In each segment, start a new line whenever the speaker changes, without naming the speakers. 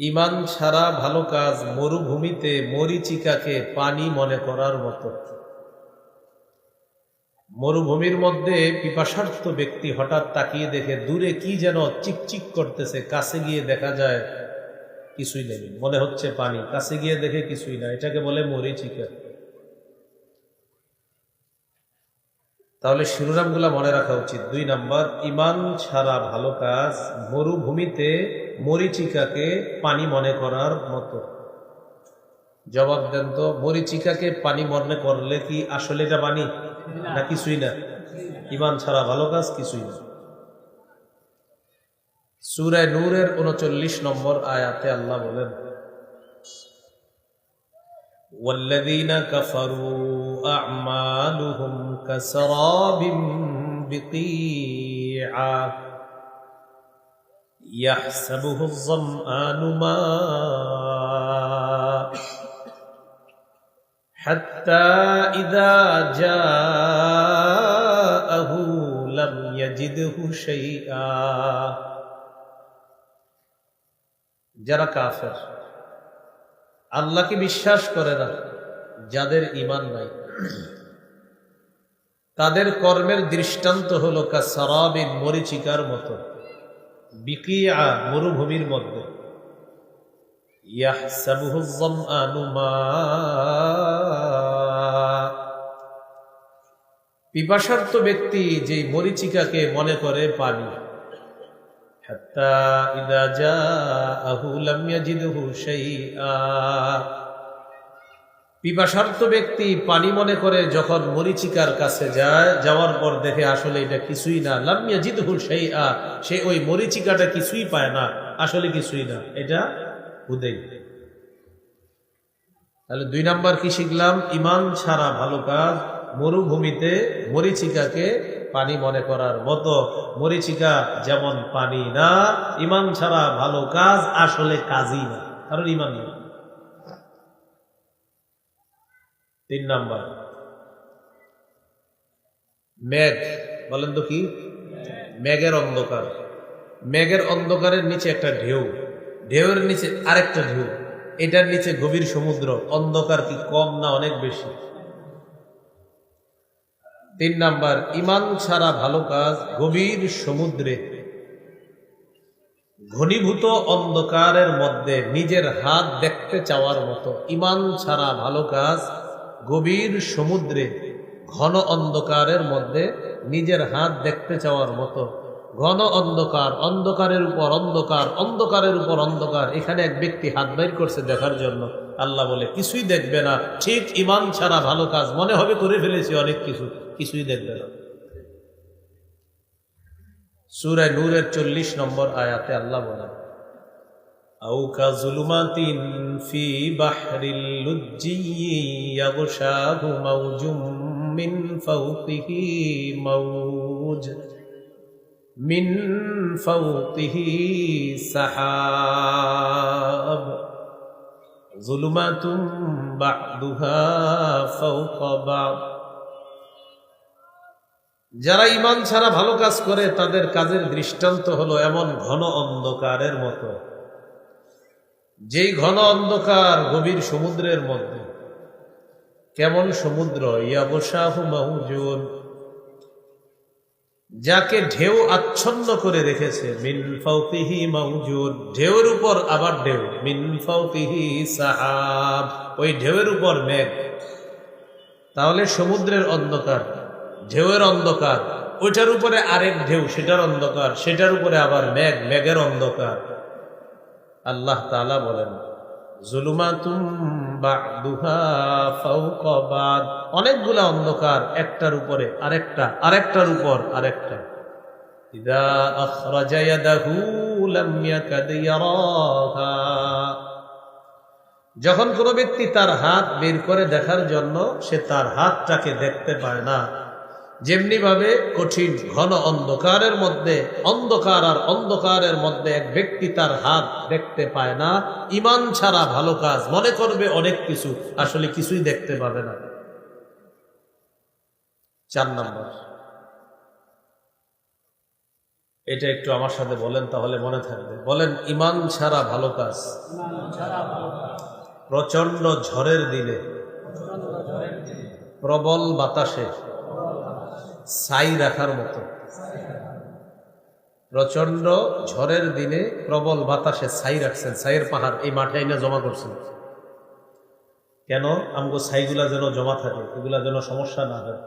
ইমান ছাড়া ভালো কাজ মরুভূমিতে মরিচিকাকে পানি মনে করার মতো। মরুভূমির মধ্যে পিপাসার্থ ব্যক্তি হঠাৎ তাকিয়ে দেখে দূরে কি যেন চিকচিক করতেছে, কাছে গিয়ে দেখা যায় কিছুই নেই। মনে হচ্ছে পানি, কাছে গিয়ে দেখে কিছুই না, এটাকে বলে মরিচিকা। তাহলে শিরোনামগুলা মনে রাখা উচিত। দুই নাম্বার, ইমান ছাড়া ভালো কাজ মরুভূমিতে মরিচিকাকে পানি মনে করার মতো জবাব দেন তো মরিচিকাকে পানি মনে করলে কি আসলে এটা পানি না কিছুই না ইমান ছাড়া ভালো কাজ কিছুই না সুরায় নূরের উনচল্লিশ নম্বর আয়াতে আল্লাহ বলেন والذين كفروا أعمالهم كسراب بقيعة يحسبه الظمآن ماء حتى إذا جاءه لم يجده شيئا যারা কাফের আল্লাহকে বিশ্বাস করে না যাদের ইমান নাই তাদের কর্মের দৃষ্টান্ত হলো কা সারাবিন মরিচিকার মতো বিকিয়া মরুভূমির মধ্যে। পিপাসার্থ ব্যক্তি যে মরিচিকাকে মনে করে পানি। হাত্তা ইদা যা জাআহু লাম ইয়াজিদহু শাইআ। পিপাসার্থ ব্যক্তি পানি মনে করে যখন মরিচিকার কাছে যায়, যাওয়ার পর দেখে আসলে এটা কিছুই না। লাম সেই শাইআ, সে ওই মরিচিকাটা কিছুই পায় না। আসলে কিছুই না। এটা হুদেই তাহলে দুই নাম্বার কি শিখলাম? ইমান ছাড়া ভালো কাজ, মরুভূমিতে মরিচিকাকে পানি মনে করার মতো। মরিচিকা যেমন পানি না, ইমান ছাড়া ভালো কাজ আসলে কাজই না। কারণ ইমান নেই। তিন নাম্বার। মেঘ, বলেন তো কি? মেঘের অন্ধকার। মেঘের অন্ধকারের নিচে একটা ঢেউ। ঢেউয়ের নিচে আরেকটা ঢেউ। এটার নিচে গভীর সমুদ্র। অন্ধকার কি কম না অনেক বেশি? তিন নাম্বার, ইমান ছাড়া ভালো কাজ গভীর সমুদ্রে। ঘনীভূত অন্ধকারের মধ্যে নিজের হাত দেখতে চাওয়ার মতো। ইমান ছাড়া ভালো কাজ গভীর সমুদ্রে, ঘন অন্ধকারের মধ্যে নিজের হাত দেখতে চাওয়ার মতো। ঘন অন্ধকার, অন্ধকারের উপর অন্ধকার, অন্ধকারের উপর অন্ধকার। এখানে এক ব্যক্তি হাত বের করছে দেখার জন্য। আল্লাহ বলে, কিছুই দেখবে না। ঠিক ইমান ছাড়া ভালো কাজ মনে হবে করে ফেলেছি অনেক কিছু। কিছুই দেখবে না। সুরায় নূরের চল্লিশ নম্বর আয়াতে আল্লাহ বলেন أو كظلمات في بحر اللجي يغشاه موج من فوقه موج من فوقه سحاب ظلمات بعضها فوق بعض যারা ইমান ছাড়া ভালো কাজ করে তাদের কাজের দৃষ্টান্ত হলো এমন ঘন অন্ধকারের মতো যেই ঘন অন্ধকার গভীর সমুদ্রের মধ্যে, কেমন সমুদ্র ইয়াবসাহু মাহুজুন, যাকে ঢেউ আচ্ছন্ন করে রেখেছে, মিন ফাউকিহি মাউজুদ ঢেউয়ের উপর আবার ঢেউ, মিন ফাউকিহি সাহাব, ওই ঢেউয়ের উপর মেঘ। তাহলে সমুদ্রের অন্ধকার, ঢেউয়ের অন্ধকার, ওইটার উপরে আরেক ঢেউ, সেটার অন্ধকার, সেটার উপরে আবার মেঘ, মেঘের অন্ধকার। আল্লাহ তাআলা বলেন অনেকগুলা অন্ধকার, একটার উপরে আরেকটা, আরেকটার উপর আরেকটা। যখন কোনো ব্যক্তি তার হাত বের করে দেখার জন্য সে তার হাতটাকে দেখতে পায় না যেমনি ভাবে কঠিন ঘন অন্ধকারের মধ্যে, অন্ধকার আর অন্ধকারের মধ্যে এক ব্যক্তি তার হাত দেখতে পায় না। ইমান ছাড়া ভালো কাজ মনে করবে অনেক কিছু, আসলে কিছুই দেখতে পাবে না। চার নম্বর। এটা একটু আমার সাথে বলেন, তাহলে মনে থাকবে। বলেন, ইমান ছাড়া ভালো কাজ। প্রচণ্ড ঝড়ের দিনে, প্রবল বাতাসে ছাই রাখার মতো। প্রচণ্ড ঝড়ের দিনে প্রবল বাতাসে ছাই রাখছেন। ছাইয়ের পাহাড় এই মাঠে আইনা জমা করছেন। কেন? আমগো ছাইগুলা যেন জমা থাকে, এগুলা যেন সমস্যা না হয়।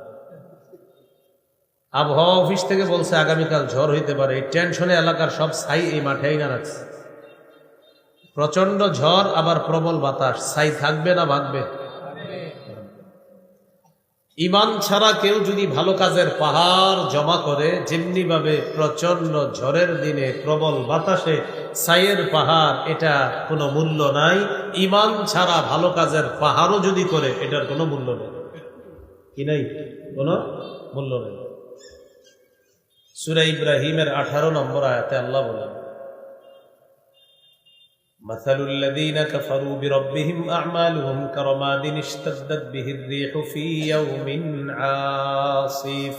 আবহাওয়া অফিস থেকে বলছে, আগামীকাল ঝড় হইতে পারে। এই টেনশনে এলাকার সব ছাই এই মাঠে আইনা রাখছে। প্রচণ্ড ঝড়, আবার প্রবল বাতাস। ছাই থাকবে না, ভাগবে। ইমান ছাড়া কেউ যদি ভালো কাজের পাহাড় জমা করে যেমনি ভাবে প্রচণ্ড ঝড়ের দিনে প্রবল বাতাসে সাইয়ের পাহাড়, এটা কোনো মূল্য নাই। ইমান ছাড়া ভালো কাজের পাহাড়ও যদি করে, এটার কোনো মূল্য নেই। কি নাই? কোনো মূল্য নেই। সুরা ইব্রাহিমের আঠারো নম্বর আয়াতে আল্লাহ বলেন مثل الذين كفروا بربهم أعمالهم كرماد اشتدت به الريح في يوم عاصف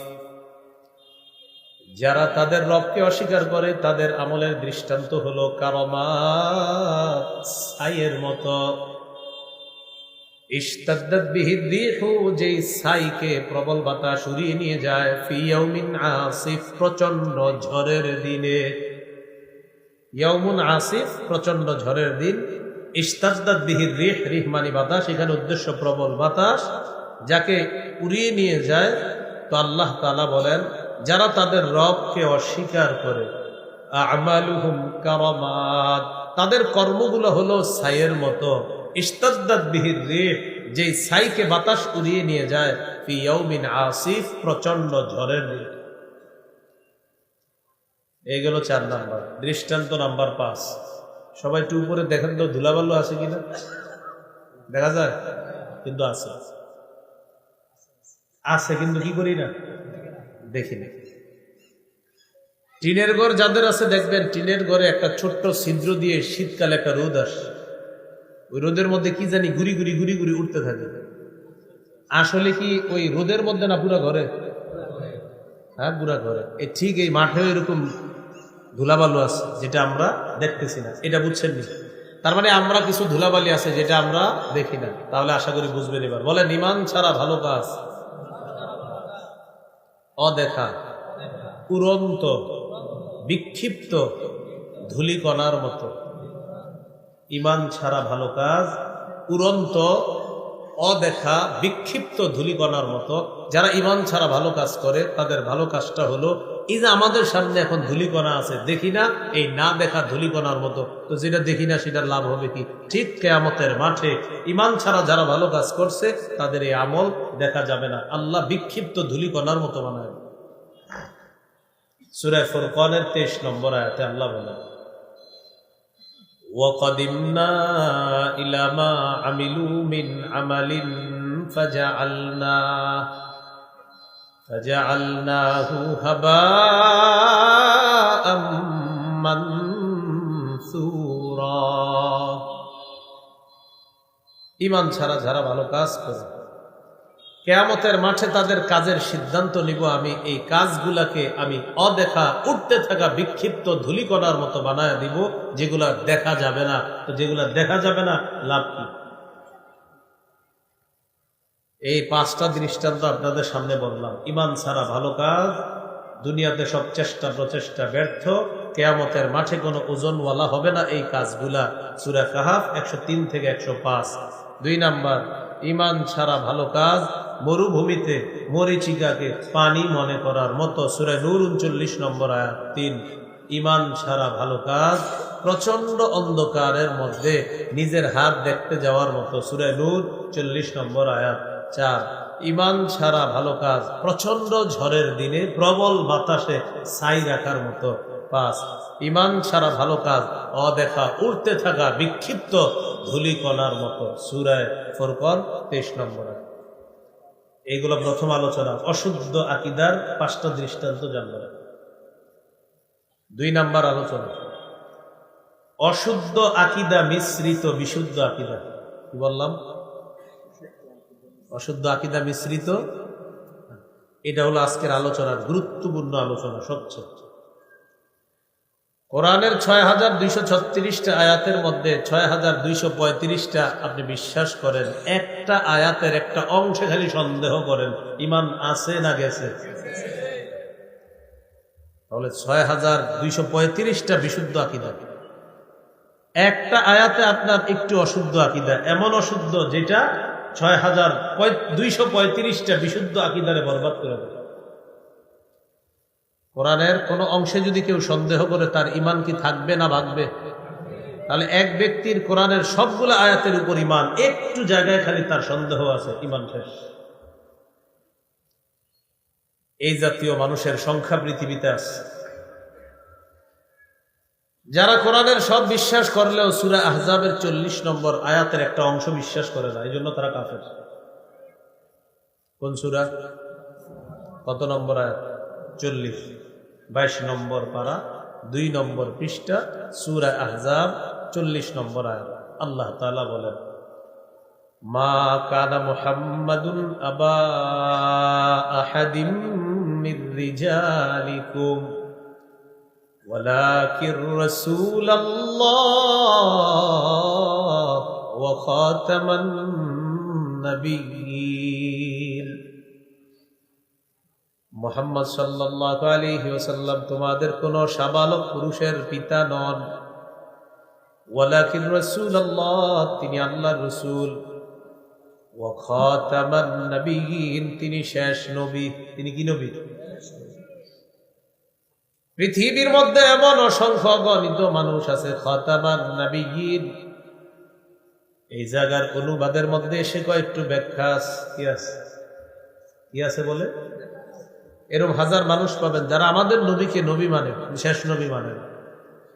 যারা তাদের রবকে অস্বীকার করে তাদের আমলের দৃষ্টান্ত হলো কারমাত ছাইয়ের মতো ইস্তাদ্দাত বিহি রিহু যেই ছাইকে প্রবল বাতাস উড়িয়ে নিয়ে যায় ফি ইয়াউমিন আসিফ প্রচন্ড ঝড়ের দিনে ইয়মুন আসিফ প্রচণ্ড ঝড়ের দিন। ইস্তাদ্দাত বিহির রিহ, রিহমানি বাতাস, এখানে উদ্দেশ্য প্রবল বাতাস। যাকে উড়িয়ে নিয়ে যায়, তো আল্লাহ তালা বলেন, যারা তাদের রবকে অস্বীকার করে, আমালুহুম কারামাত তাদের কর্মগুলো হলো ছাইয়ের মতো। ইস্তাদ্দাত বিহির রিহ যে ছাইকে বাতাস উড়িয়ে নিয়ে যায়, ফি ইয়াউমিন আসিফ প্রচণ্ড ঝড়ের দিন। এই গেল চার নাম্বার। দৃষ্টান্ত নাম্বার পাঁচ। সবাই একটু উপরে দেখেন তো ধুলাবাল্য আছে কিনা? দেখা যায়? কিন্তু আছে। আছে, কিন্তু কি করি না? দেখি না। টিনের ঘর যাদের আছে, দেখবেন টিনের ঘরে একটা ছোট্ট ছিদ্র দিয়ে শীতকালে একটা রোদ আসে। ওই রোদের মধ্যে কি জানি ঘুরি ঘুরি ঘুরি ঘুরি উঠতে থাকে। আসলে কি ওই রোদের মধ্যে না পুরা ঘরে? হ্যাঁ পুরা ঘরে। এই ঠিক এই মাঠেও এরকম ধুলাবালু আছে, যেটা আমরা দেখতেছি না। এটা বুঝছেন নি? তার মানে আমরা কিছু ধুলাবালি আছে যেটা আমরা দেখি না। তাহলে আশা করি বুঝবেন এবার। বলে নিমান ছাড়া ভালো কাজ? অদেখা উড়ন্ত বিক্ষিপ্ত ধুলিকণার মতো। ইমান ছাড়া ভালো কাজ উড়ন্ত অদেখা, বিক্ষিপ্ত ধুলিকণার মতো। যারা ইমান ছাড়া ভালো কাজ করে, তাদের ভালো কাজটা হলো এই যে আমাদের সামনে এখন ধুলিকণা আছে দেখি না এই না দেখা ধুলিকণার মতো তো যেটা দেখি না সেটার লাভ হবে কি ঠিক কেয়ামতের মাঠে ইমান ছাড়া যারা ভালো কাজ করছে তাদের এই আমল দেখা যাবে না আল্লাহ বিক্ষিপ্ত ধুলিকণার মতো বানায় সুরায় ফুরকানের তেইশ নম্বর আয়াতে আল্লাহ বলেন وقدمنا إلى ما عملوا من عمل فجعلناه فجعلناه هباء منثورا ইমান ছাড়া যারা ভালো কাজ করে কেয়ামতের মাঠে তাদের কাজের সিদ্ধান্ত নিব আমি এই কাজগুলাকে আমি অদেখা উঠতে থাকা বিক্ষিপ্ত ধুলিকণার মতো বানায় দিব যেগুলা দেখা যাবে না তো যেগুলা দেখা যাবে না লাভ কি এই পাঁচটা দৃষ্টান্ত আপনাদের সামনে বললাম। ইমান ছাড়া ভালো কাজ, দুনিয়াতে সব চেষ্টা প্রচেষ্টা ব্যর্থ, কেয়ামতের মাঠে কোনো ওজনওয়ালা হবে না এই কাজগুলা। সুরা কাহাফ একশো তিন থেকে একশো পাঁচ। দুই নাম্বার, ইমান ছাড়া ভালো কাজ, মরুভূমিতে মরিচিকাকে পানি মনে করার মতো সুরে নূর উনচল্লিশ নম্বর আয়াত তিন। ইমান ছাড়া ভালো কাজ প্রচণ্ড অন্ধকারের মধ্যে নিজের হাত দেখতে যাওয়ার মতো সুরে নূর চল্লিশ নম্বর আয়াত। চার ইমান ছাড়া ভালো কাজ প্রচণ্ড ঝড়ের দিনে প্রবল বাতাসে ছাই রাখার মতো পাঁচ ইমান ছাড়া ভালো কাজ, অদেখা, উড়তে থাকা, বিক্ষিপ্ত ধুলিকণার মতো। সুরায় ফোরকন তেইশ নম্বর এইগুলো প্রথম আলোচনা, অশুদ্ধ আকিদার পাঁচটা দৃষ্টান্ত জানবেন দুই নাম্বার আলোচনা। অশুদ্ধ আকিদা মিশ্রিত, বিশুদ্ধ আকিদা। কি বললাম? অশুদ্ধ আকিদা মিশ্রিত। এটা হলো আজকের আলোচনার গুরুত্বপূর্ণ আলোচনা, সবচেয়ে কোরআনের ছয় হাজার দুইশো ছত্রিশটা আয়াতের মধ্যে ছয় হাজার দুইশো পঁয়ত্রিশটা আপনি বিশ্বাস করেন, একটা আয়াতের একটা অংশে খালি সন্দেহ করেন, ইমান আছে না গেছে। তাহলে ছয় হাজার দুইশো পঁয়ত্রিশটা বিশুদ্ধ আকিদা। একটা আয়াতে আপনার একটু অশুদ্ধ আকিদা, এমন অশুদ্ধ যেটা ছয় হাজার দুইশো পঁয়ত্রিশটা বিশুদ্ধ আকিদারে বরবাদ করে দেয়। কোরআনের কোনো অংশে যদি কেউ সন্দেহ করে তার ইমান কি থাকবে না ভাগবে? তাহলে এক ব্যক্তির কোরআনের সবগুলো আয়াতের উপর ইমান একটু জায়গায় খালি তার সন্দেহ আছে ইমান শেষ। এই জাতীয় মানুষের সংখ্যা পৃথিবীতে আছে। যারা কোরআনের সব বিশ্বাস করলেও সুরা আহজাবের চল্লিশ নম্বর আয়াতের একটা অংশ বিশ্বাস করে না, এই জন্য তারা কাফের। কোন সুরা? কত নম্বর আয়াত? চল্লিশ। বাইশ নম্বর পারা, দুই নম্বর পৃষ্ঠা, সুরা আহজাব, চল্লিশ নম্বর আয়াত। আল্লাহ তালা বলেন, মা কানা মুহাম্মাদুন আবা আহাদিম রিজালিকুম। ولكن رسول الله وخاتم النبيين মোহাম্মদ সাল্লাহ আলী ওসাল্লাম তোমাদের কোন সাবালক পুরুষের পিতা নন ওয়ালাকিন রসুল আল্লাহ তিনি আল্লাহ রসুল ও খাতামান নবীন তিনি শেষ নবী তিনি কি নবী পৃথিবীর মধ্যে এমন অসংখ্য গণিত মানুষ আছে এই জায়গার অনুবাদের মধ্যে এসে কয়েকটু ব্যাখ্যা। কি আছে কি আছে বলে এরকম হাজার মানুষ পাবেন যারা আমাদের নবীকে নবী মানে শেষ নবী মানে।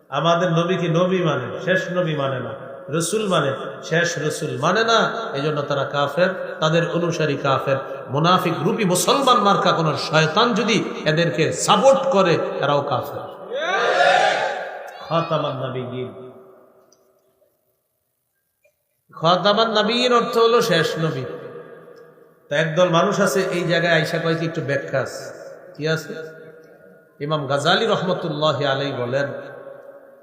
আমাদের নবীকে নবী মানে শেষ নবী মানে না রসুল মানে শেষ রসুল মানে না এই জন্য তারা কাফের, তাদের অনুসারী কাফের। মুনাফিক রূপী মুসলমান মার্কা কোন শয়তান যদি এদেরকে সাপোর্ট করে এরাও কাফের। অর্থ হলো শেষ নবী। তা একদল মানুষ আছে, এই জায়গায় আইসা কয়েক একটু ব্যাখ্যা আছে। কি আছে? ইমাম গাজালি রহমতুল্লাহ আলাই বলেন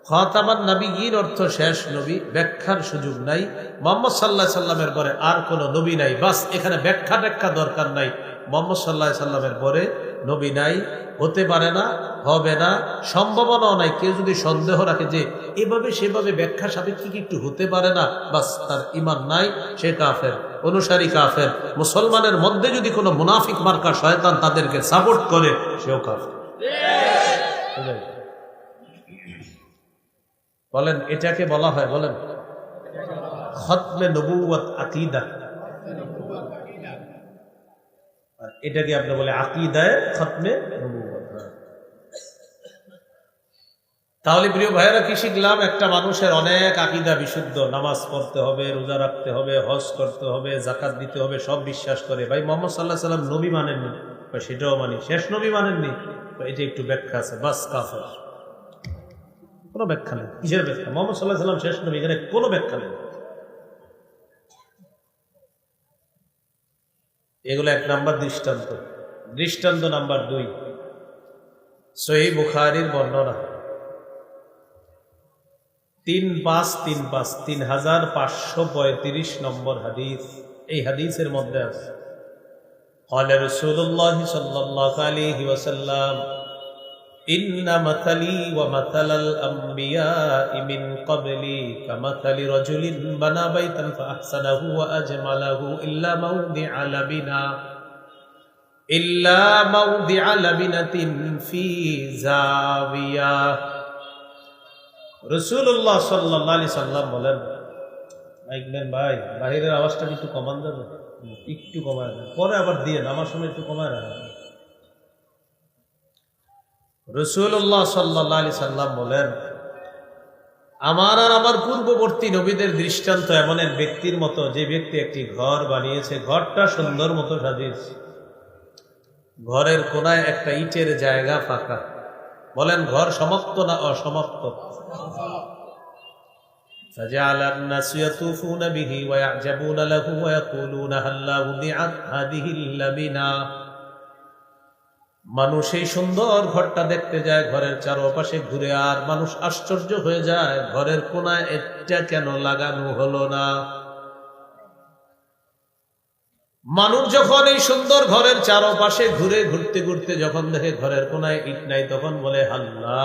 খতামান নবীগীর অর্থ শেষ নবী, ব্যাখ্যার সুযোগ নাই। মোহাম্মদ সাল্লাহ সাল্লামের পরে আর কোনো নবী নাই। বাস, এখানে ব্যাখ্যা ব্যাখ্যা দরকার নাই। মোহাম্মদ সাল্লাহ সাল্লামের পরে নবী নাই, হতে পারে না, হবে না, সম্ভাবনাও নাই। কেউ যদি সন্দেহ রাখে যে এভাবে সেভাবে ব্যাখ্যা সাপেক্ষে একটু হতে পারে না, বাস তার ইমান নাই, সে কাফের, অনুসারী কাফের। মুসলমানের মধ্যে যদি কোনো মুনাফিক মার্কা শয়তান তাদেরকে সাপোর্ট করে, সেও কাফের? বলেন, এটাকে বলা হয়, বলেন। খতমে নবুয়ত আকিদা। আর এটাকে আপনি বলে আকিদায় খতমে। তাহলে প্রিয় ভাইয়েরা, কি শিখলাম? একটা মানুষের অনেক আকিদা বিশুদ্ধ। নামাজ পড়তে হবে, রোজা রাখতে হবে, হজ করতে হবে জাকাত দিতে হবে, সব বিশ্বাস করে। ভাই, মোহাম্মদ সাল্লাহ সাল্লাম নবী মানেননি। সেটাও মানি। শেষ নবী মানেননি। এটা একটু ব্যাখ্যা আছে। বাস কাফের। কোনো ব্যাখ্যা নেই কিসের ব্যাখ্যা মোহাম্মদ সাল্লাহ সাল্লাম শেষ নবী এখানে কোনো ব্যাখ্যা নেই এগুলো এক নাম্বার দৃষ্টান্ত দৃষ্টান্ত নাম্বার দুই সহি বুখারির বর্ণনা তিন পাঁচ তিন পাঁচ তিন হাজার পাঁচশো পঁয়ত্রিশ নম্বর হাদিস এই হাদিসের মধ্যে আছে قال رسول الله صلى الله عليه وسلم إن مثلي ومثل الأنبياء من قبلي كمثل رجل بنى بيتا فأحسنه وأجمله إلا موضع لبنا إلا موضع لبنة في زاوية রসুল্লাহ সাল্লাহ আলি সাল্লাম বলেন মাইকম্যান ভাই বাহিরের আওয়াজটা কি একটু কমান যাবে একটু কমায় দেন পরে আবার দিয়ে আমার সময় একটু কমায় রাখেন রসুল্লাহ সাল্লাহ আলি সাল্লাম বলেন আমার আর আমার পূর্ববর্তী নবীদের দৃষ্টান্ত এমন এক ব্যক্তির মতো যে ব্যক্তি একটি ঘর বানিয়েছে ঘরটা সুন্দর মতো সাজিয়েছে ঘরের কোনায় একটা ইটের জায়গা ফাঁকা বলেন ঘর সমাপ্ত না অসমাপ্ত فجعل الناس يطوفون به ويعجبون له ويقولون هلا وضعت هذه اللبنة মানুষ এই সুন্দর ঘরটা দেখতে যায়, ঘরের চারপাশে ঘুরে, আর মানুষ আশ্চর্য হয়ে যায়, ঘরের কোনায় এটা কেন লাগানো হলো না? মানুষ যখন এই সুন্দর ঘরের চারপাশে ঘুরে, ঘুরতে ঘুরতে যখন দেখে ঘরের কোনায় ইট নাই, তখন বলে, হাল্লা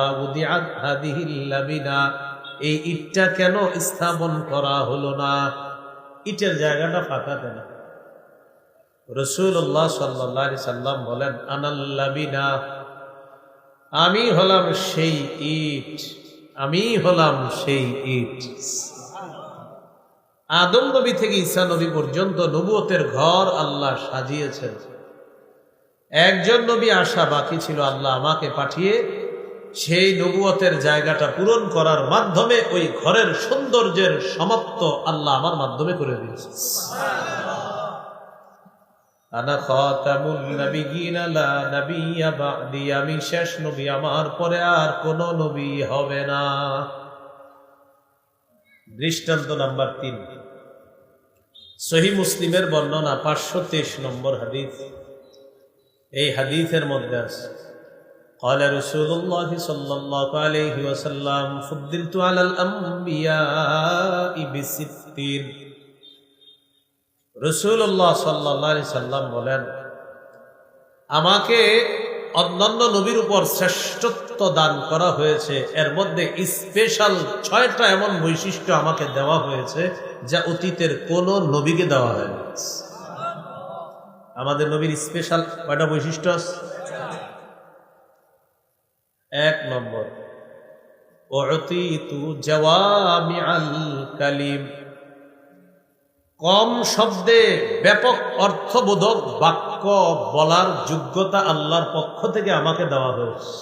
এই ইটটা কেন স্থাপন করা হলো না? ইটের জায়গাটা ফাঁকা কেন? রসুল্লাহ সাল্লাহ সাল্লাম বলেন, আনাল্লাবিনা, আমি হলাম সেই ইট, আমি হলাম সেই ইট। আদম নবী থেকে ঈসা নবী পর্যন্ত নবুয়তের ঘর আল্লাহ সাজিয়েছেন। একজন নবী আশা বাকি ছিল, আল্লাহ আমাকে পাঠিয়ে সেই নবুয়তের জায়গাটা পূরণ করার মাধ্যমে ওই ঘরের সৌন্দর্যের সমাপ্ত আল্লাহ আমার মাধ্যমে করে দিয়েছে আনা খাতামুন নাবিয়িনা লা নাবিয়্যা বা'দি আমি শেষ নবী আমার পরে আর কোন নবী হবে না দৃষ্টান্ত নাম্বার তিন সহি মুসলিমের বর্ণনা পাঁচশো তেইশ নম্বর হাদিস এই হাদিসের মধ্যে আছে قال رسول الله صلى الله عليه وسلم فضلت على الأنبياء بستين রসুল্লাহ সাল্লাহ সাল্লাম বলেন, আমাকে অন্যান্য নবীর উপর শ্রেষ্ঠত্ব দান করা হয়েছে। এর মধ্যে স্পেশাল ছয়টা এমন বৈশিষ্ট্য আমাকে দেওয়া হয়েছে যা অতীতের কোন নবীকে দেওয়া হয়নি। আমাদের নবীর স্পেশাল কয়টা বৈশিষ্ট্য এক নম্বর অতীতু জওয়ামি আল কালিম। কম শব্দে ব্যাপক অর্থবোধক বাক্য বলার যোগ্যতা আল্লাহর পক্ষ থেকে আমাকে দেওয়া হয়েছে।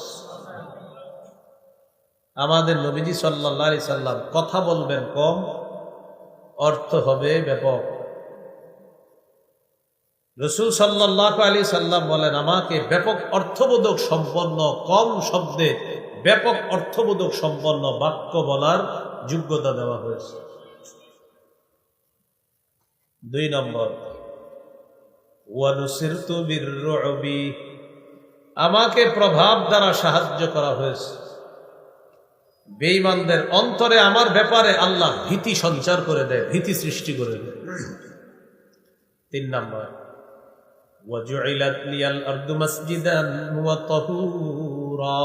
আমাদের নবীজি সাল্লাহ সাল্লাম, কথা বলবেন কম, অর্থ হবে ব্যাপক। রসুল সাল্লাহ আলী সাল্লাম বলেন, আমাকে ব্যাপক অর্থবোধক সম্পন্ন, কম শব্দে ব্যাপক অর্থবোধক সম্পন্ন বাক্য বলার যোগ্যতা দেওয়া হয়েছে। দুই নম্বর ওয়ানুসিরতু বিররুবি আমাকে প্রভাব দ্বারা সাহায্য করা হয়েছে বেঈমানদের অন্তরে আমার ব্যাপারে আল্লাহ ভীতি সঞ্চার করে দেয় ভীতি সৃষ্টি করে দেয় তিন নম্বর وجعلت لي الأرض مسجدا وطهورا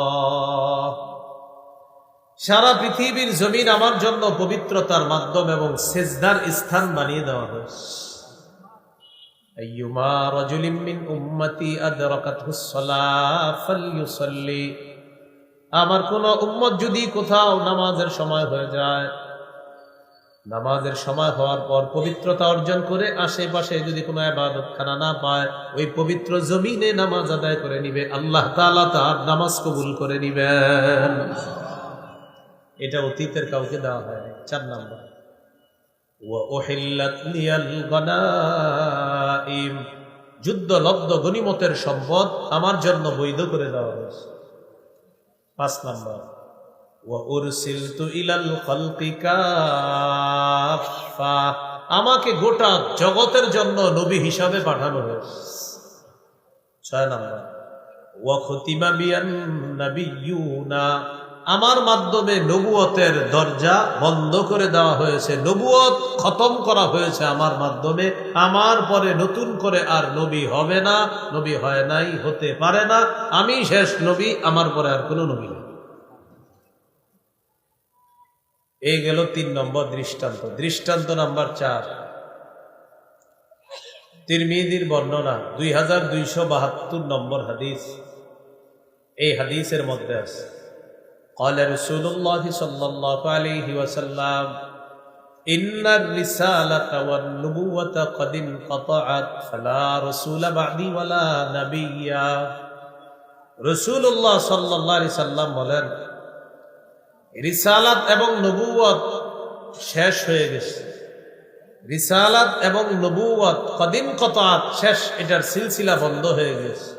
সারা পৃথিবীর জমিন আমার জন্য পবিত্রতার মাধ্যম এবং সেজদার স্থান বানিয়ে দেওয়া হয়েছে أيما رجل من أمتي أدركته الصلاة فليصلي আমার কোন উম্মত যদি কোথাও নামাজের সময় হয়ে যায় নামাজের সময় হওয়ার পর পবিত্রতা অর্জন করে আশেপাশে যদি কোনো আবাদত খানা না পায় ওই পবিত্র জমিনে নামাজ আদায় করে নিবে আল্লাহ তাআলা তার নামাজ কবুল করে নিবেন এটা অতীতের কাউকে দেওয়া হয়নি চার নাম্বার। যুদ্ধ লব্ধ গনিমতের সম্পদ আমার জন্য বৈধ করে দেওয়া হয়েছে। পাঁচ নাম্বার। আমাকে গোটা জগতের জন্য নবী হিসাবে পাঠানো হয়েছে। ছয় নাম্বার। নাবিয়ুনা। আমার মাধ্যমে নবুয়তের দরজা বন্ধ করে দেওয়া হয়েছে, নবুয়ত খতম করা হয়েছে আমার মাধ্যমে, আমার পরে নতুন করে আর নবী হবে না, নবী হয় নাই, হতে পারে না, আমি শেষ নবী, আমার পরে আর কোনো নবী নেই। এই গেল তিন নম্বর দৃষ্টান্ত। দৃষ্টান্ত নাম্বার চার। তিরমিদির বর্ণনা, দুই হাজার দুইশো বাহাত্তর নম্বর হাদিস। এই হাদিসের মধ্যে আছে। قال رسول الله صلى الله عليه وسلم إن الرسالة والنبوة قد انقطعت فلا رسول بعدي ولا نبي رسول الله صلى الله عليه وسلم বলেন রিসালাত এবং নবুয়ত শেষ হয়ে গেছে রিসালাত এবং নবুয়ত কদিন কতাত শেষ এটার সিলসিলা বন্ধ হয়ে গেছে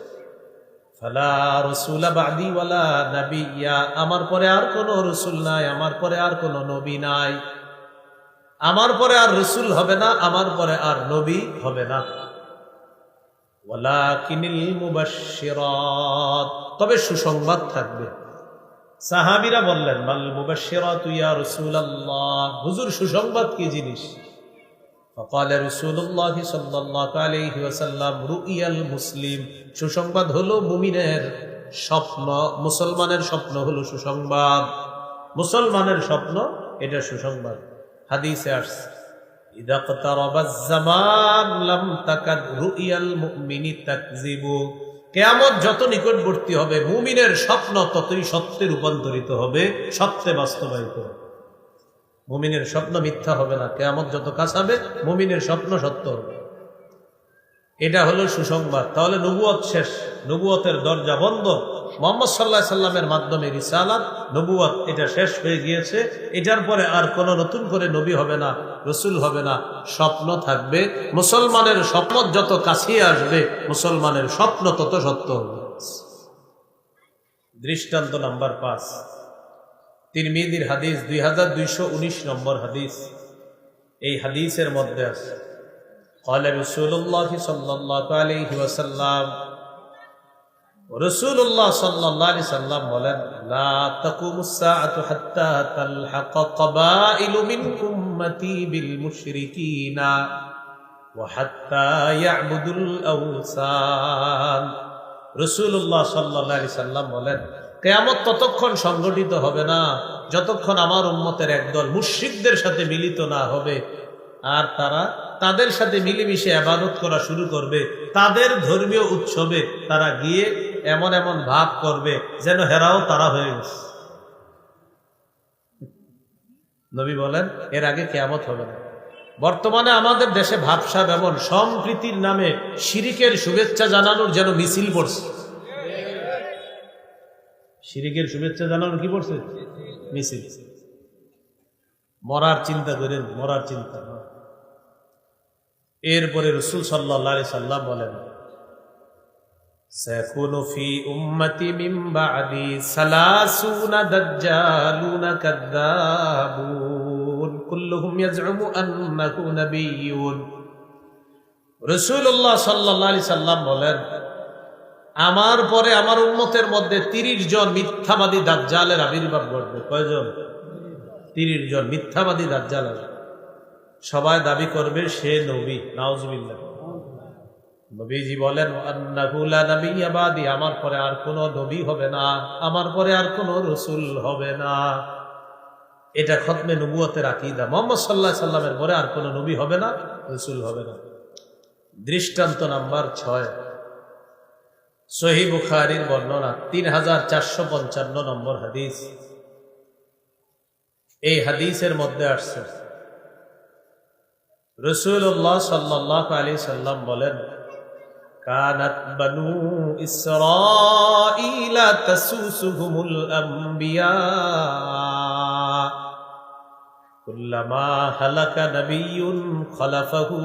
আমার পরে আর কোন রসুল নাই, আমার পরে আর কোনো নবী নাই। আমার পরে আর রসুল হবে না, আমার পরে আর নবী হবে না। তবে সুসংবাদ থাকবে। সাহাবিরা বললেন, মাল মুবাশশিরাতু ইয়া রাসূলুল্লাহ। হুজুর, সুসংবাদ কি জিনিস? ফকাল রসুল্লাহ সাল্লাহ আলহি ওসাল্লাম রুইয়াল মুসলিম। সুসংবাদ হলো মুমিনের স্বপ্ন, মুসলমানের স্বপ্ন হলো সুসংবাদ। মুসলমানের স্বপ্ন, এটা সুসংবাদ। হাদিসে আসছে কেয়ামত যত নিকটবর্তী হবে, মুমিনের স্বপ্ন ততই সত্যে রূপান্তরিত হবে, সত্যে বাস্তবায়িত হবে। মুমিনের স্বপ্ন মিথ্যা হবে না। কেয়ামত যত কাছাবে মুমিনের স্বপ্ন সত্য হবে। এটা হলো সুসংবাদ। তাহলে নবুয়ত শেষ। নবুয়তের দরজা বন্ধ। মোহাম্মদ সাল্লাহ সাল্লামের মাধ্যমে রিসালাত। নবুয়ত এটা শেষ হয়ে গিয়েছে। এটার পরে আর কোনো নতুন করে নবী হবে না, রসুল হবে না। স্বপ্ন থাকবে। মুসলমানের স্বপ্ন যত কাছিয়ে আসবে, মুসলমানের স্বপ্ন তত সত্য হবে। দৃষ্টান্ত নাম্বার পাঁচ। তিরমিদির হাদিস দুই হাজার দুইশো উনিশ নম্বর হাদিস এই হাদিসের মধ্যে আছে قال رسول الله صلى الله عليه وسلم رسول الله صلى الله عليه وسلم বলেন لا تقوم الساعة حتى تلحق قبائل من أمتي بالمشركين وحتى يعبدوا الأوثان رسول الله صلى الله عليه وسلم বলেন কেয়ামত ততক্ষণ সংগঠিত হবে না, যতক্ষণ আমার উম্মতের একদল মুশরিকদের সাথে মিলিত না হবে। আর তারা তাদের সাথে মিলেমিশে আবাদত করা শুরু করবে, তাদের ধর্মীয় উৎসবে তারা গিয়ে এমন এমন ভাব করবে যেন হেরাও তারা হয়ে গেছে নবী বলেন, এর আগে কেয়ামত হবে না। বর্তমানে আমাদের দেশে ভাবসাব এমন, সম্প্রীতির নামে শিরিকের শুভেচ্ছা জানানোর যেন মিছিল পড়ছে। শিরিকের শুভেচ্ছা জানানোর কি পড়ছে মিছিল মরার চিন্তা করেন মরার চিন্তা এরপরে রসুল সাল্লাহ সাল্লাম বলেন سيكون في أمتي من بعدي ثلاثون دجالون كذابون كلهم يزعم أنه نبي রসুল্লাহ সাল্লাহ সাল্লাম বলেন আমার পরে আমার উন্মতের মধ্যে তিরিশ জন মিথ্যাবাদী দাজ্জালের আবির্ভাব ঘটবে। কয়জন? তিরিশ জন মিথ্যাবাদী দাজ্জাল সবাই দাবি করবে সে নবী। নাউজবিল্লাহ। নবীজি বলেন নবী আমার পরে আর কোন নবী হবে না। আমার পরে আর কোন রসুল হবে না। এটা খতমে নবুয়তের আকিদা। মোহাম্মদ সাল্লাহ সাল্লামের পরে আর কোন নবী হবে না, রসুল হবে না। দৃষ্টান্ত নাম্বার ছয়। সহি বুখারির বর্ণনা তিন হাজার চারশো পঞ্চান্ন নম্বর হাদিস। এই হাদিসের মধ্যে আসছে রসুল্লাহ সাল্লাহ আলী সাল্লাম বলেন, কানাত বানু ইসরাঈলা তাসুসুহুমুল আম্বিয়া, কুল্লামা হালাকা নবিয়ুন খলাফাহু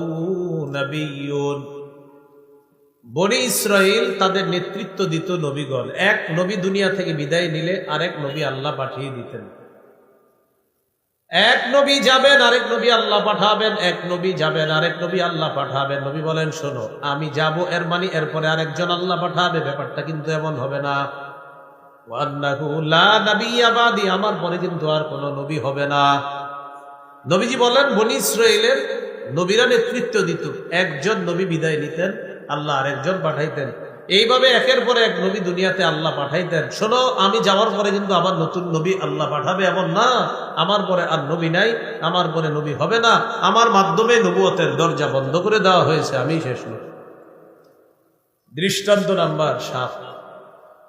নবিয়ুন বনি ইসরায়েল তাদের নেতৃত্ব দিত নবীগণ। এক নবী দুনিয়া থেকে বিদায় নিলে, আরেক নবী আল্লাহ পাঠিয়ে দিতেন। এক নবী যাবেন, আরেক নবী আল্লাহ পাঠাবেন, এক নবী যাবেন, আরেক নবী আল্লাহ পাঠাবেন। নবী বলেন, শোনো, আমি যাব এর মানে এরপরে আরেকজন আল্লাহ পাঠাবে, ব্যাপারটা কিন্তু এমন হবে না। আমার পরে কিন্তু আর কোন নবী হবে না। নবীজি বলেন, বনি ইসরায়েলের নবীরা নেতৃত্ব দিত। একজন নবী বিদায় নিতেন আল্লাহ আরেকজন পাঠাইতেন। এইভাবে একের পরে এক নবী দুনিয়াতে আল্লাহ পাঠাইতেন। শোনো, আমি যাওয়ার পরে কিন্তু আবার নতুন নবী আল্লাহ পাঠাবে এমন না। আমার পরে আর নবী নাই, আমার পরে নবী হবে না। আমার মাধ্যমে নবুয়তের দরজা বন্ধ করে দেওয়া হয়েছে আমি শেষ নবী। দৃষ্টান্ত নাম্বার সাত।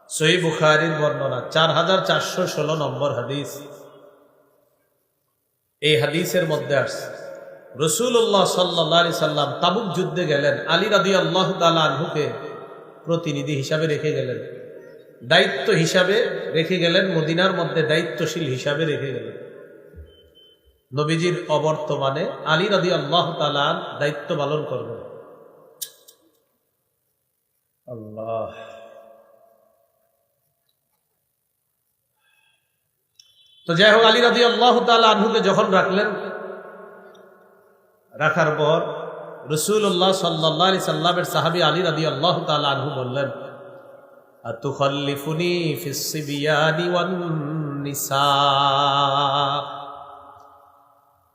সই বুখারির বর্ণনা, চার হাজার চারশো ষোলো নম্বর হাদিস। এই হাদিসের মধ্যে আসছে রসুল্লাহ সাল্লাহ সাল্লাম তাবুক যুদ্ধে গেলেন। আলী রাদি আল্লাহ আনহুকে প্রতিনিধি হিসাবে রেখে গেলেন। দায়িত্ব হিসাবে রেখে গেলেন, মদিনার মধ্যে দায়িত্বশীল হিসাবে রেখে গেলেন। নবীজির অবর্তমানে আলী রাদি আল্লাহ তালান দায়িত্ব পালন করবেন। আল্লাহ। তো যাই হোক, আলী রাদি আল্লাহ তালা আনহুকে যখন রাখলেন রাখার পর রসুল্লাহ সাল্লাহ আলি সাল্লামের সাহাবি আলী রাদি আল্লাহ তালা বললেন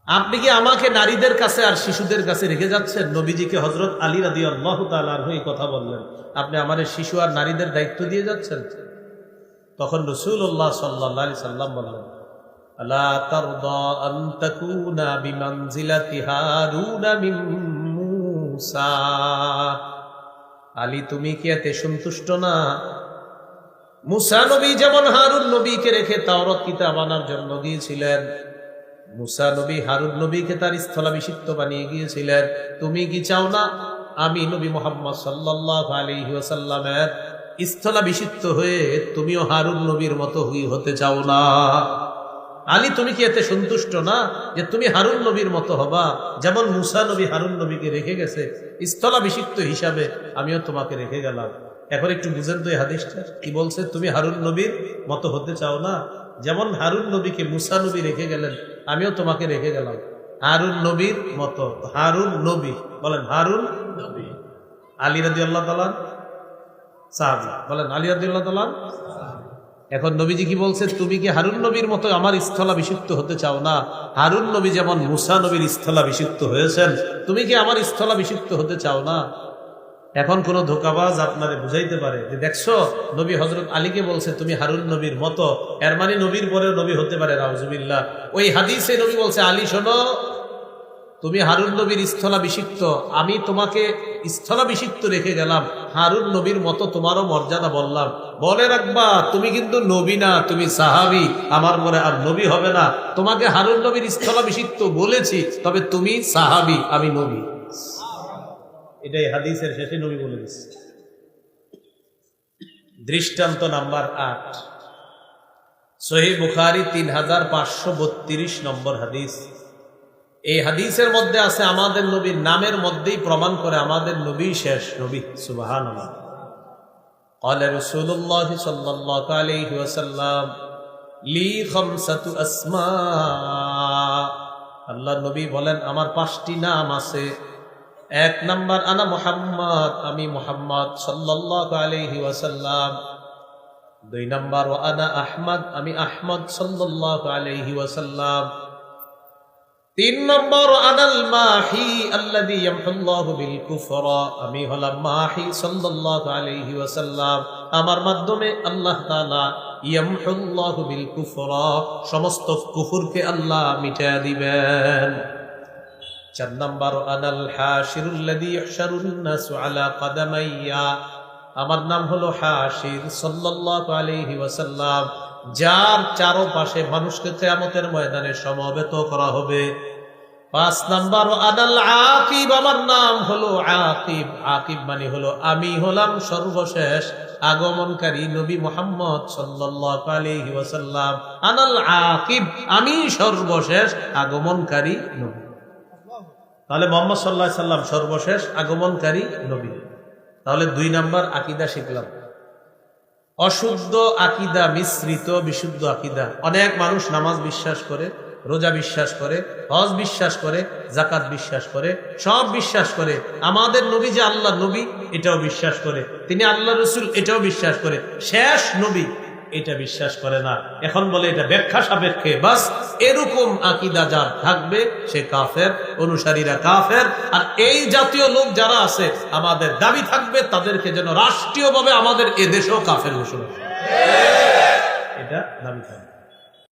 আপনি কি আমাকে নারীদের কাছে আর শিশুদের কাছে রেখে যাচ্ছেন? নবীজিকে হজরত আলী রাদি আল্লাহ তালার হয়ে কথা বললেন, আপনি আমাদের শিশু আর নারীদের দায়িত্ব দিয়ে যাচ্ছেন? তখন রসুল্লাহ সাল্লাহ আলি সাল্লাম বললেন আলা তারদা আন তাকুনা বিমানজিলাতি হারুনা মিন মূসা। আলী, তুমি কি এতে সন্তুষ্ট না? মুসা নবী যেমন হারুন নবীকে রেখে তাওরত কিতাব আনার জন্য গিয়েছিলেন, মুসা নবী হারুন নবীকে তার স্থলাভিষিক্ত বানিয়ে গিয়েছিলেন। তুমি কি চাও না আমি নবী মোহাম্মদ সাল্লাহ আলহি ওসাল্লামের স্থলাভিষিক্ত হয়ে তুমিও হারুন নবীর মতো হুই হতে চাও না? আলী, তুমি কি এতে সন্তুষ্ট না যে তুমি হারুন নবীর মতো হবা? যেমন মুসা নবী হারুন নবীকে রেখে গেছে, স্থলাভিষিক্ত হিসাবে আমিও তোমাকে রেখে গেলাম। এখন একটু বুঝেন তো এই হাদিসটা। কি বলছে? তুমি হারুন নবীর মতো হতে চাও না? যেমন হারুন নবীকে মুসা নবী রেখে গেলেন, আমিও তোমাকে রেখে গেলাম। হারুন নবীর মতো, হারুন নবী, বলেন হারুন নবী। আলী রাজি আল্লাহ তালান সাহাবি, বলেন আলী রাজি আল্লাহ তালান এখন নবীজি কি বলছে তুমি কি হারুন নবীর মতো আমার স্থলাভিষিক্ত হতে চাও না? হারুন নবী যেমন মুসা নবীর স্থলাভিষিক্ত হয়েছেন, তুমি কি আমার স্থলাভিষিক্ত হতে চাও না? এখন কোন ধোকাবাজ আপনারে বুঝাইতে পারে যে, দেখছ, নবী হজরত আলীকে বলছে, তুমি হারুন নবীর মতো। এর মানে নবীর পরেও নবী হতে পারে রাউজুবিল্লাহ ওই হাদিসে নবী বলছে, আলী, শোনো, তুমি হারুন নবীর স্থলাভিষিক্ত। আমি তোমাকে স্থলাভিষিক্ত রেখে গেলাম। হারুন নবীর মতো তোমারও মর্যাদা বললাম। বলে রাখবা, তুমি কিন্তু নবী না, তুমি সাহাবি। আমার মনে আর নবী হবে না। তোমাকে হারুন নবীর স্থলাভিষিক্ত বলেছি, তবে তুমি সাহাবি, আমি নবী। এটাই হাদিসের শেষে নবী বলে দিচ্ছে। দৃষ্টান্ত নাম্বার আট। সহি বুখারি তিন হাজার পাঁচশো বত্রিশ নম্বর হাদিস। এই হাদিসের মধ্যে আছে আমাদের নবীর নামের মধ্যেই প্রমাণ করে আমাদের নবী শেষ নবী সুবাহান قال رسول الله صلى الله عليه وسلم লি خمسة أسماء আল্লাহ নবী বলেন আমার পাঁচটি নাম আছে এক নাম্বার আনা মোহাম্মদ আমি মোহাম্মদ সাল্লাল্লাহু আলাইহি ওয়াসাল্লাম দুই নাম্বার ও আনা আহমদ আমি আহমদ সাল্লাল্লাহু আলাইহি ওয়াসাল্লাম তিন নম্বর, আনাল মাহি আল্লাযী ইয়ামহুল্লাহু বিল কুফরা। আমি হলাম মাহি সাল্লাল্লাহু আলাইহি ওয়াসাল্লাম। আমার মাধ্যমে আল্লাহ তাআলা ইয়ামহুল্লাহু বিল কুফরা, সমস্ত কুফরকে আল্লাহ মিটায়া দিবেন। চার নম্বর, আনাল হাশিরুল্লাযী ইহশারুন নাসু আলা কাদামাইয়া। আমার নাম হলো হাশির সাল্লাল্লাহু আলাইহি ওয়াসাল্লাম। যার চারপাশে মানুষকে কিয়ামতের ময়দানে সমবেত করা হবে। পাঁচ নাম্বার, আদাল আকিব, আমার নাম হলো আকিব। আকিব মানে হলো আমি হলাম সর্বশেষ আগমনকারী নবী মোহাম্মদ ওয়াসাল্লাম। আনাল আকিব, আমি সর্বশেষ আগমনকারী নবী। তাহলে মোহাম্মদ সাল্লাহ সাল্লাম সর্বশেষ আগমনকারী নবী। তাহলে দুই নাম্বার আকিদা শিখলাম। অশুদ্ধ আকিদা মিশ্রিত, বিশুদ্ধ আকিদা। অনেক মানুষ নামাজ বিশ্বাস করে, রোজা বিশ্বাস করে, হজ বিশ্বাস করে জাকাত বিশ্বাস করে, সব বিশ্বাস করে। আমাদের নবী যে আল্লাহ নবী, এটাও বিশ্বাস করে। তিনি আল্লাহ রসুল, এটাও বিশ্বাস করে। শেষ নবী এটা বিশ্বাস করে না। এখন বলে এটা ব্যাখ্যা সাপেক্ষে। বাস, এরকম আকিদা যার থাকবে, সে কাফের, অনুসারীরা কাফের। আর এই জাতীয় লোক যারা আছে, আমাদের দাবি থাকবে, তাদেরকে যেন রাষ্ট্রীয়ভাবে আমাদের এদেশেও কাফের ঘোষণা এটা দাবি থাকবে।